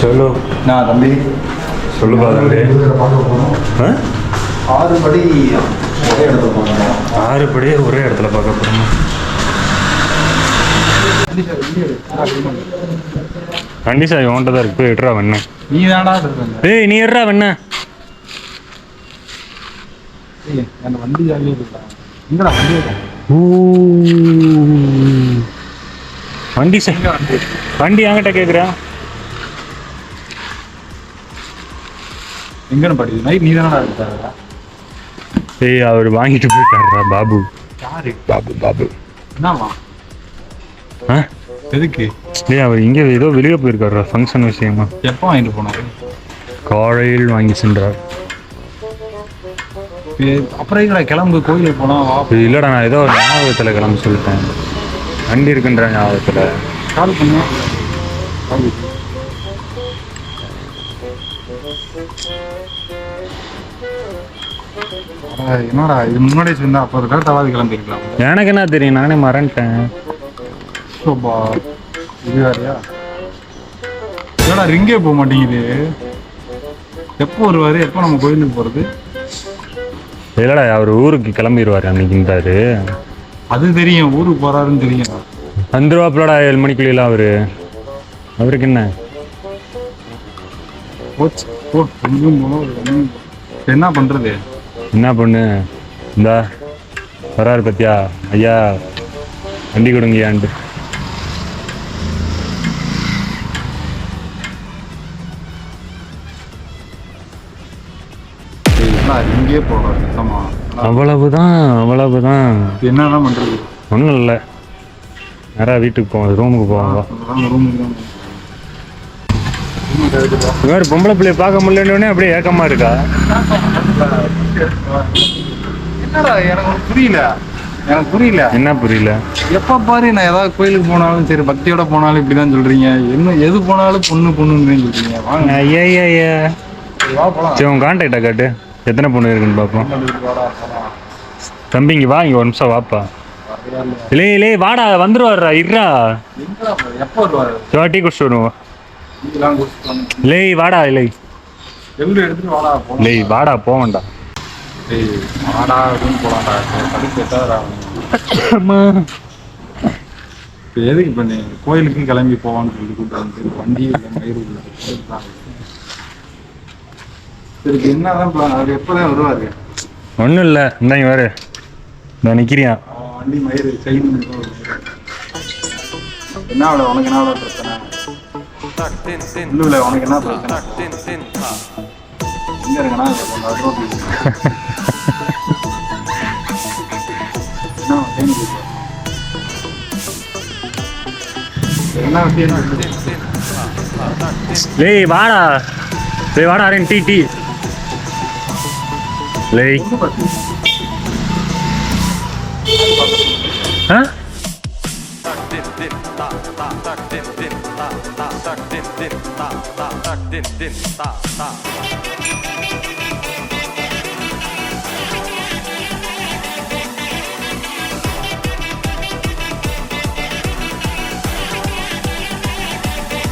சொல்லு. நான் தம்பி. சொல்லுப்பா தம்பி ஆறு படி ஒரே இடத்துல போகணும் ஆறு படியே ஒரே இடத்துல பார்க்க போகிறோமா கண்டிஷா இவன்கிட்ட தான் இருக்கு. போய் எட்ரா வெண்ண. நீ சொல்றேன் ஏய் நீ எட்ரா வெண்ண. வண்டி ஜாலியாக இருக்கா எங்கடா வண்டி வண்டி சார். வண்டி? என்கிட்ட கேட்குறேன் எங்கன்னு படிக்குது நைட் நீ தானடா இருக்கா ஏய் அவர் வாங்கிட்டு போயிட்டாரா பாபு. யாரு? பாபு பாபு. என்னவா எதுக்கு? ஏய் அவர் இங்கே ஏதோ வெளியே போயிருக்காரா ஃபங்க்ஷன் விஷயமா. எப்போ வாங்கிட்டு போனாரு? காலையில் வாங்கி சென்றார். அப்புறம் எங்கடா கிளம்பு? கோயிலுக்கு போனா வா. இது இல்லைடா நான் ஏதோ ஒரு ஞாபகத்தில் கிளம்ப சொல்லிட்டேன். வண்டி இருக்குன்ற ஞாபகத்தில். கால் பண்ணு கால் அட, என்னடா இது முன்னாடியே சொன்னா அப்போ ஒரு கரெக்டாவது கிளம்பிருக்கலாம் எனக்கு என்ன தெரியும்? நானே மறந்துட்டேன். சோபா இது வேறையா? என்னடா ரிங்கே போக மாட்டேங்குது. எப்போ வருவாரு? எப்போ நம்ம கோயிலுக்கு போறது? இல்லைடா அவர் ஊருக்கு கிளம்பிடுவார் அன்னைக்குன்றாரு அது தெரியும் ஊருக்கு போறாருன்னு தெரியும். வந்துருவாப்புலடா ஏழு மணிக்குள்ளலாம் அவரு. அவருக்கு என்ன? போச்சு. என்ன பண்றது? என்ன பொண்ணு? இந்தா வராரு பத்தியா? ஐயா வண்டி கொடுங்கயான்ட்டு போடுறாரு சுத்தமா. அவ்வளவுதான் அவ்வளவுதான். இப்ப என்னதான் பண்றது? ஒன்றும் இல்லை. நேராக வீட்டுக்கு போவோம் ரூமுக்கு போவாங்க ரூமுக்கு மாதிரி பொம்பளை பிள்ளைய பார்க்க முடியலன்னு அப்படியே ஏக்கமா இருக்கா? என்னடா எனக்கு புரியல. எனக்கு புரியல. என்ன புரியல? எப்ப பாரு நான் ஏதாவது கோயிலுக்கு போனாலும் சரி பக்தியோட போனாலும் இப்படிதான் சொல்றீங்க. என்ன எது போனாலும் பொண்ணு பொண்ணுன்னு சொல்றீங்க. வாங்க. ஐயா ஐயா ஐயா சரி, உன் கான்டாக்டை காட்டு. எத்தனை பொண்ணு இருக்குன்னு பார்ப்போம். வாடா, போலாம். தம்பி இங்க வா இங்க ஒரு நிமிஷம் வாப்பா. இல்லையா? இல்லை இல்லை வாடா வந்துருவாருடா இருடா? எப்போ வருவாரு? டீ குடிச்சிட்டு வருவோம். இல்லை வாடா இல்லை எள்ளு எடுத்துட்டு வாடா இல்லை வாடா போவண்டா ஏய் வாடா ரூம் போலாம்டா கடுப்பு எட்டாதடா இப்போ எதுக்கு இப்போ நீ கோயிலுக்கும் கிளம்பி போவான்னு சொல்லி கூப்பிட்டு வந்து வண்டி இல்லை மயிறு இல்லை இப்போ என்னதான் பிளான் அவர் எப்போதான் வருவாரு? ஒன்றும் இல்லை இந்தாங்க வேறு நான் நிற்கிறியான் அவன் வண்டி மயிறு செயின் என்ன அவளை உனக்கு என்ன அவளை பிரச்சனை? இல்ல உனக்கு என்ன பிரச்சனை எங்க வாடா. லேய் வாடா அரேன் டீ டீ.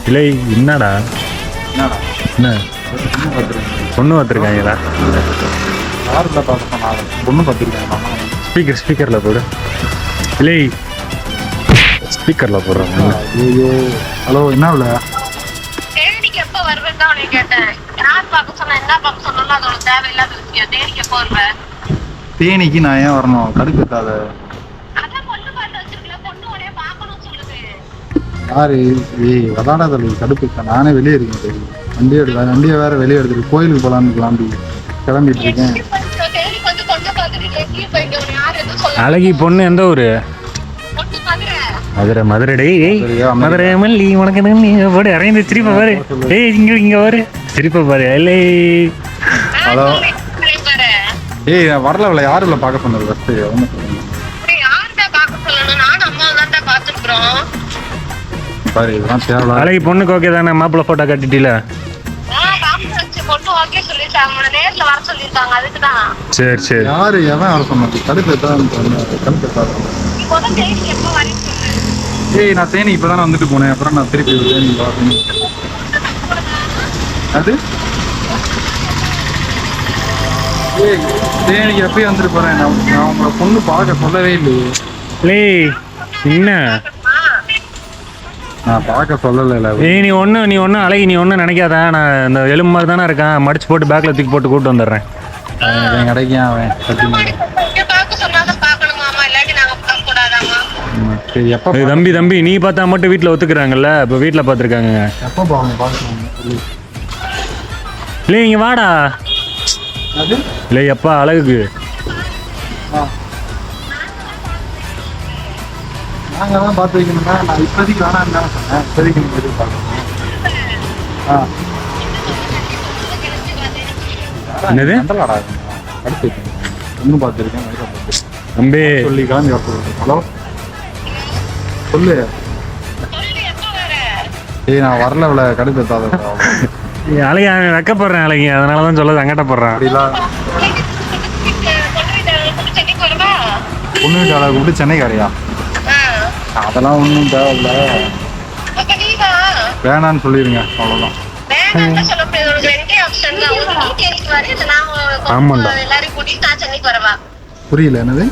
இல்லை என்னடா? என்னடா? என்ன? பொண்ணு பார்த்துருக்கேன். பொண்ணு பார்த்துருக்காங்களா? யாருல பார்க்க சொன்னாங்க பொண்ணு பார்த்துருக்கேன் ஸ்பீக்கர் ஸ்பீக்கரில் போடு. இல்லை ஸ்பீக்கரில் போடுறாங்க ஐயோ. ஹலோ என்ன அவள தேனிக்கு எப்ப வருவேன்னு தான் கேட்டேன். யார் பார்க்க சொன்னா என்ன பார்க்க சொன்னாலும் அதோட தேவையில்லாத விஷயம். தேனிக்கு எப்போ வருவேன் தேனிக்கு நான் ஏன் வரணும்? கடுப்பு சொல்லுது. யாரு? ஏய் அதான தள்ளி கடுப்பு நானே வெளியே இருக்கேன் வண்டியை எடுக்க வண்டியை வேற வெளியே எடுத்துட்டு கோயிலுக்கு போலான்னு கிளம்பி கிளம்பிட்டு இருக்கேன். அழகி பொண்ணு எந்த ஊர்? மதுரை மதுரை மதுரை டேய்? மதுரை மல்லி உனக்கு என்ன நீ போடு இறங்கி சிரிப்பை பாரு. டேய் இங்க இங்க பாரு. சிரிப்பை பாரு இல்லை ஹலோ. பாரு. ஏய் வரல அவளை யாரு இவ்வளோ பார்க்க சொன்னது? பாரு இதெல்லாம் தேவையில்ல அழகி பொண்ணுக்கு ஓகே தானே? மாப்பிள்ளை ஃபோட்டோ கட்டிட்டீல? சரி சரி. யாரு எவன் வர கடுப்பு கடுப்பு ஏய் நான் தேனி இப்போ வந்துட்டு போனேன். அப்புறம் நான் திருப்பி தேனி தேனி. அது? ஏய் தேனிக்கு எப்பயும் வந்துட்டு போறேன். நான் நான் உங்களை பொண்ணு பார்க்க சொல்லவே இல்லையே. லே என்ன? நான் பார்க்க சொல்லலை ஏய் நீ ஒன்று நீ ஒன்றும் அழகி நீ ஒன்றும் நினைக்காத. நான் இந்த எலும்பு மாதிரி தானே இருக்கேன். மடிச்சு போட்டு பேக்கில் தூக்கி போட்டு கூப்பிட்டு வந்துடுறேன். அவன் கிடைக்கான் அவன்? எப்போ தம்பி தம்பி நீ பார்த்தா மட்டும் வீட்டில் ஒத்துக்கிறாங்கல்ல? இப்போ வீட்டில் பார்த்துருக்காங்க. எப்போ போவாங்க சொல்லு இல்லை இங்கே வாடா. இல்லை எப்பா அழகுக்கு. ஆ. நாங்கள் தான் பார்த்து வைக்கணும்னா நான் இப்போதைக்கு வேணாம்னு தான் சொன்னேன். இப்போதைக்கு நீங்கள் எதுவும் பார்க்கணும். ஆ. என்னது? அடுத்து பார்த்துருக்கேன். தம்பி. சொல்லி கிளம்பி ஹலோ? சொல்லு. சொல்லு எப்ப வர? ஏய் நான் வரல இவ்வளோ கடுப்பு எத்தாத அழகி அவன் வெக்கப்படுறேன் அழகி. அதனால தான் சொல்ல சங்கடப்படுறான் அப்படிலாம் பொண்ணு வீட்டாளர் கூப்பிட்டு சென்னைக்காரியா? அதெல்லாம் ஒன்றும் தேவையில்ல. வேணான்னு சொல்லிடுங்க அவ்வளோதான் ஆமாண்டா. புரியல என்னது?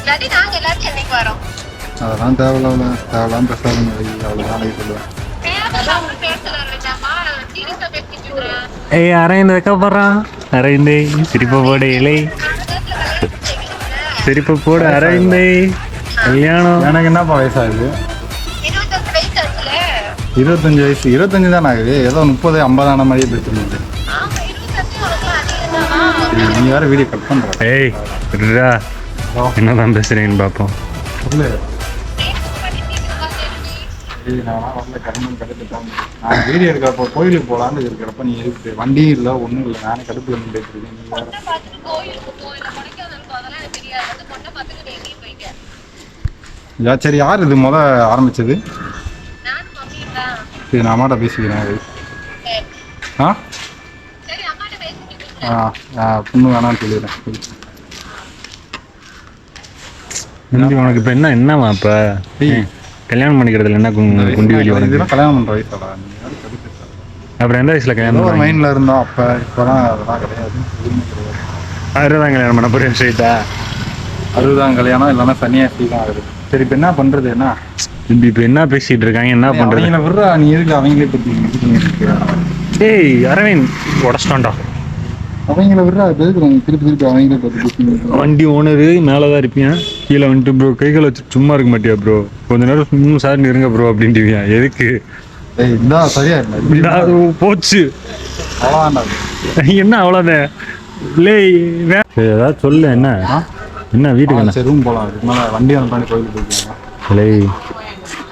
இல்லாட்டி நாங்க எல்லாரும் சென்னைக்கு வரோம். அதெல்லாம் தேவையில்ல தேவையில்லாம் பேசாதுங்க. அவ்வளோதான் நாளைக்கு சொல்லுவேன் தேவையில்லாம ஏய் அரைந்து வைக்கப்படுறான் அரைந்து சிரிப்பு போடு இலை. சிரிப்பு போடு அரைந்து கல்யாணம். எனக்கு என்னப்பா வயசாகுது? இருபத்தஞ்சு வயசு இருபத்தஞ்சு தான் ஆகுது? ஏதோ முப்பது மாதிரியே ஆமா இருபத்தஞ்சு உனக்கு அதிகம் நீ வேற வீடியோ கட் பண்ற. ஏய். என்னதான் பேசுறேன்னு பார்ப்போம் நான் வீடியோ எடுக்கிறப்போ கோயிலுக்கு போகலான்னு இருக்கிறப்ப நீ இருக்கு வண்டியும் இல்லை ஒன்றும் இல்லை. நானே கடுப்பு வந்து பேசுறீங்க நீ வேற பொண்ணை பார்த்துட்டு கோயிலுக்கு போ இல்ல கொடைக்கானல் போ அதெல்லாம் எனக்கு தெரியாது. வந்து பொண்ணை பார்த்துட்டு எங்கேயும் போயிட்டேன் யா சரி யார் இது முத ஆரம்பிச்சது? சரி நான் அம்மாட்ட பேசிக்கிறேன். அது. ஆ ஆ, பொண்ணு வேணாம்னு சொல்லிடுறேன். நம்பி உனக்கு இப்போ என்ன என்னவா இப்போ. கல்யாணம் பண்ணிக்கிறதுல என்ன குண்டி வெளி உனக்கு இதெல்லாம் கல்யாணம் பண்ற வயசாடா. அப்புறம் எந்த வயசுல கல்யாணம் ஒரு மைண்ட்ல இருந்தோம் அப்ப இப்பதான் அதெல்லாம் கிடையாது. அறுபதாம் கல்யாணம் பண்ண போறேன் ஸ்ட்ரைட்டா அறுபதாம் கல்யாணம் இல்லைன்னா சன்னியாசி தான் ஆகுது. சரி இப்ப என்ன பண்றது என்ன? இப்போ என்ன பேசிட்டு இருக்காங்க? என்ன பண்றது? அவங்கள விடுறா நீ எதுக்கு அவங்களே இருக்க? ஏய் அரவிந்த் உடச்சிட்டோம்டா அவங்கள எதுக்கு நீங்க திருப்பி திருப்பி அவங்களே இருக்க? வண்டி ஓனரு மேலே தான் இருப்பியா? கீழே வந்துட்டு ப்ரோ கைகளை வச்சு சும்மா இருக்க மாட்டியா ப்ரோ? கொஞ்ச நேரம் சும்மா சார் இருங்க ப்ரோ அப்படின்ட்டுவியா? எதுக்கு? சரியா போச்சு. என்ன அவ்வளோதான் இல்லை ஏதாவது சொல்லு என்ன? என்ன வீட்டுக்கு என்ன? ரூம் மேல வண்டி வந்து கோயிலுக்கு இல்லை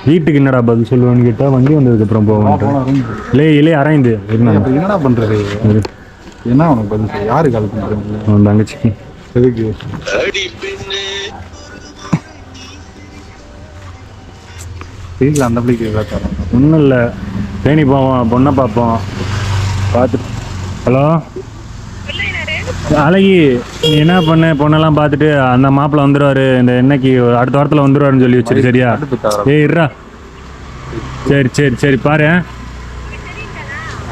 வீட்டுக்கு என்னடா பதில் சொல்லுவேன்னு கேட்டா வண்டி வந்ததுக்கு அப்புறம் போவேன் இல்லை இல்லை அரைந்து. என்னடா பண்றது? என்ன உனக்கு பதில் சொல்லு? யாரு கால் அவன் தங்கச்சிக்கு. எதுக்கு? வீட்டில் அந்த பிள்ளைக்கு எதாவது தரோம் ஒன்றும் இல்லை. தேனி போவோம் பொண்ணை பார்ப்போம் பார்த்து ஹலோ? அழகி நீ என்ன பண்ண? பொண்ணெல்லாம் பார்த்துட்டு அந்த மாப்பிள்ளை வந்துருவாரு. இந்த என்னைக்கு அடுத்த வாரத்தில் வந்துருவாருன்னு சொல்லி வச்சிரு சரியா? ஏய் இருடா சரி சரி சரி பாரு.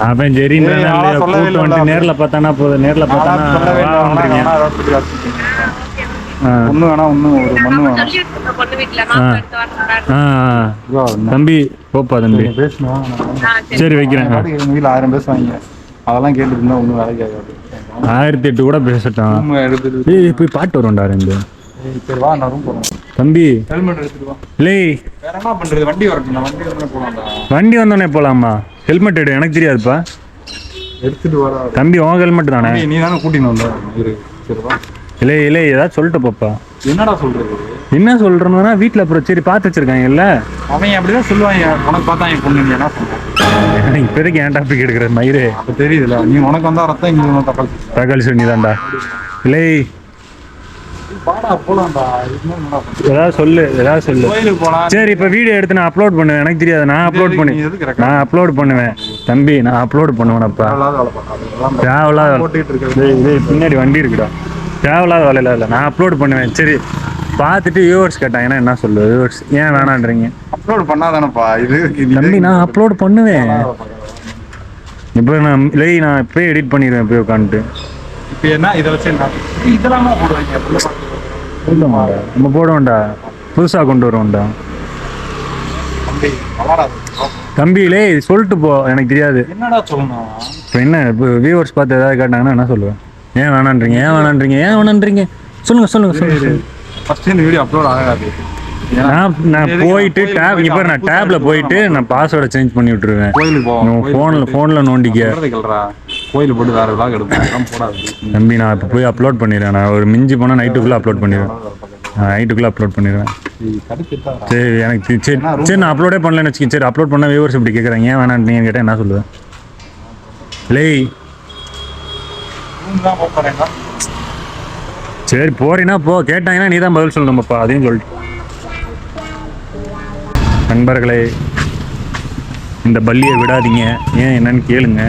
அவன் சரி. நேரில் பார்த்தானா போதும். நேரில் பார்த்தானா ஒண்ணு வேணா ஒன்னும் ஒரு மண்ணு வேணாம்? தம்பி போப்பா தம்பி. பேசணும் சரி. வைக்கிறேன். வீட்டில் ஆயிரம் பேசுவாங்க. அதெல்லாம் கேட்டு இருந்தா ஒன்றும் வேலைக்கு ஆகாது. ஆயிரத்தி எட்டு கூட ஏய் போய் பாட்டு வரும்டா ரெண்டு. சரி வா நான் ரூம் போறேன். தம்பி. ஹெல்மெட் எடுத்துட்டு வா. இல்லை வேற என்ன பண்றது? வண்டி வரட்டும் வண்டி போலாம்டா. வண்டி வந்தோடனே போலாமா? ஹெல்மெட் எடு எனக்கு தெரியாதுப்பா. எடுத்துட்டு வர தம்பி உன் ஹெல்மெட் தானே? நீ தானே கூட்டின்னு வந்த? இல்லை இல்லை ஏதாவது சொல்லிட்டு போப்பா என்னடா சொல்றது? என்ன சொல்றேன்னா வீட்டில் அப்புறம் சரி பார்த்து வச்சிருக்காங்கல்ல அவன் அப்படிதான் சொல்லுவாங்க? உனக்கு பார்த்தா என் பொண்ணு என்ன சொல்ற? இப்போதைக்கு ஏன் டாபிக் எடுக்கிற மயிறு அப்ப தெரியுதுல நீ உனக்கு வந்தா ரத்தம் இங்க தக்காளி. தக்காளி சொல்லி தான்டா. இல்லை வாடா போலாம்டா இதுக்கு மேல என்னடா பண்றது? ஏதாவது சொல்லு ஏதாவது சொல்லு. சரி இப்போ வீடியோ எடுத்து நான் அப்லோட் பண்ணுவேன். எனக்கு தெரியாது நான் அப்லோட் பண்ணி நான் அப்லோட் பண்ணுவேன். தம்பி நான் அப்லோட் பண்ணுவேனப்பா தேவையில்லாத பின்னாடி வண்டி இருக்குடா. தேவையில்லாத வேலையில இல்லை. நான் அப்லோட் பண்ணுவேன். சரி பார்த்துட்டு வியூவர்ஸ் கேட்டாங்கன்னா என்ன சொல்லு? வியூவர்ஸ் ஏன் வேணான்றீங்க? அப்லோட் பண்ணாதானப்பா. இது தம்பி நான் அப்லோட் பண்ணுவேன். இப்போ நான் இல்லை நான் இப்போயே எடிட் பண்ணிடுவேன் போய் உட்காந்துட்டு. இப்போ என்ன? இதை வச்சு இதெல்லாம் போடுவாங்க? நம்ம போடுவோம்டா. புதுசாக கொண்டு வருவோம்டா. தம்பியிலே சொல்லிட்டு போ. எனக்கு தெரியாது. என்னடா சொல்லணும் இப்போ என்ன இப்போ வியூவர்ஸ் பார்த்து ஏதாவது கேட்டாங்கன்னா என்ன சொல்லுவேன்? ஏன் வேணான்றீங்க ஏன் வேணான்றீங்க ஏன் வேணான்றீங்க? சொல்லுங்க சொல்லுங்க சொல்லுங்க ஃபர்ஸ்ட் இந்த வீடியோ அப்லோட் ஆகாது. நான் நான் போயிட்டு டேப் இப்போ நான் டேப்ல போயிட்டு நான் பாஸ்வேர்டை சேஞ்ச் பண்ணி விட்டுருவேன். ஃபோனில் ஃபோனில் நோண்டிக்க. கோயில் போட்டு வேற விழா எடுப்போம் போடாது. தம்பி நான் இப்போ போய் அப்லோட் பண்ணிடுறேன். நான் ஒரு மிஞ்சி போனால் நைட்டுக்குள்ளே அப்லோட் பண்ணிடுவேன். நைட்டுக்குள்ளே அப்லோட் பண்ணிடுவேன். சரி எனக்கு சரி சரி நான் அப்லோடே பண்ணலன்னு வச்சுக்கேன் சரி அப்லோட் பண்ண வியூவர்ஸ் இப்படி கேட்குறாங்க ஏன் வேணான்றீங்கன்னு கேட்டால் என்ன சொல்லுவேன்? லேய் சரி போறீன்னா போ. கேட்டாங்கன்னா நீ தான் பதில் சொல்லணும்ப்பா அதையும் சொல்லிட்டு. நண்பர்களே இந்த பல்லியை விடாதீங்க. ஏன் என்னன்னு கேளுங்க.